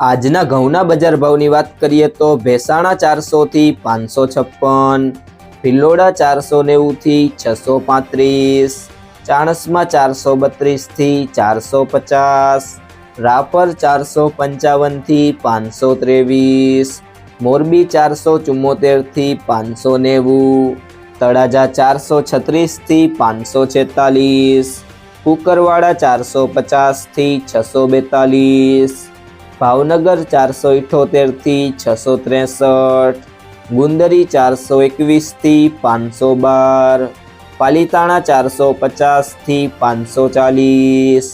આજના ઘઉંના બજાર ભાવની વાત કરીએ તો ભેસાણા ચારસોથી પાંચસો છપ્પન, ભિલોડા ચારસો નેવુંથી છસો પાંત્રીસ, ચાણસમાં ચારસો બત્રીસથી ચારસો પચાસ, રાપર ચારસો પંચાવનથી પાંચસો ત્રેવીસ, મોરબી ચારસો ચુમ્મોતેરથી પાંચસો નેવું, તળાજા ચારસો છત્રીસથી પાંચસો છેતાલીસ, કુકરવાડા ચારસો પચાસથી છસો બેતાલીસ ભાવનગર ચારસો ઇઠોતેરથી છસો ત્રેસઠ, ગુંદરી ચારસો એકવીસથી પાંચસો બાર, પાલીતાણા ચારસો પચાસથી પાંચસો ચાલીસ,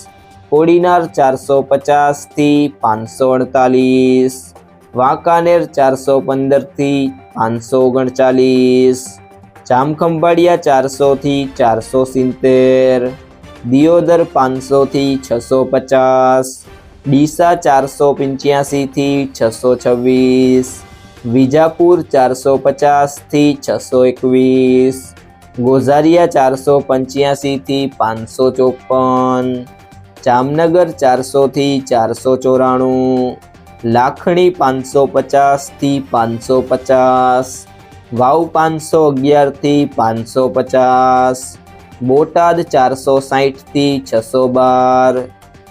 કોડીનાર ચારસો પચાસથી પાંચસો અડતાલીસ, વાંકાનેર ચારસો પંદરથી પાંચસો ઓગણચાલીસ, જામખંભાળિયા ચારસોથી ચારસો સિત્તેર, દિયોદર પાંચસોથી છસો પચાસ ડીસા ચારસો પંચ્યાસીથી છસો છવ્વીસ, વિજાપુર ચારસો પચાસથી છસો એકવીસ, ગોઝારિયા ચારસો પંચ્યાસીથી પાંચસો ચોપન, જામનગર ચારસોથી ચારસો ચોરાણું, લાખણી પાંચસો પચાસથી પાંચસો પચાસ, વાવ પાંચસો અગિયારથી પાંચસો પચાસ, બોટાદ ચારસો સાહીઠથી છસો બાર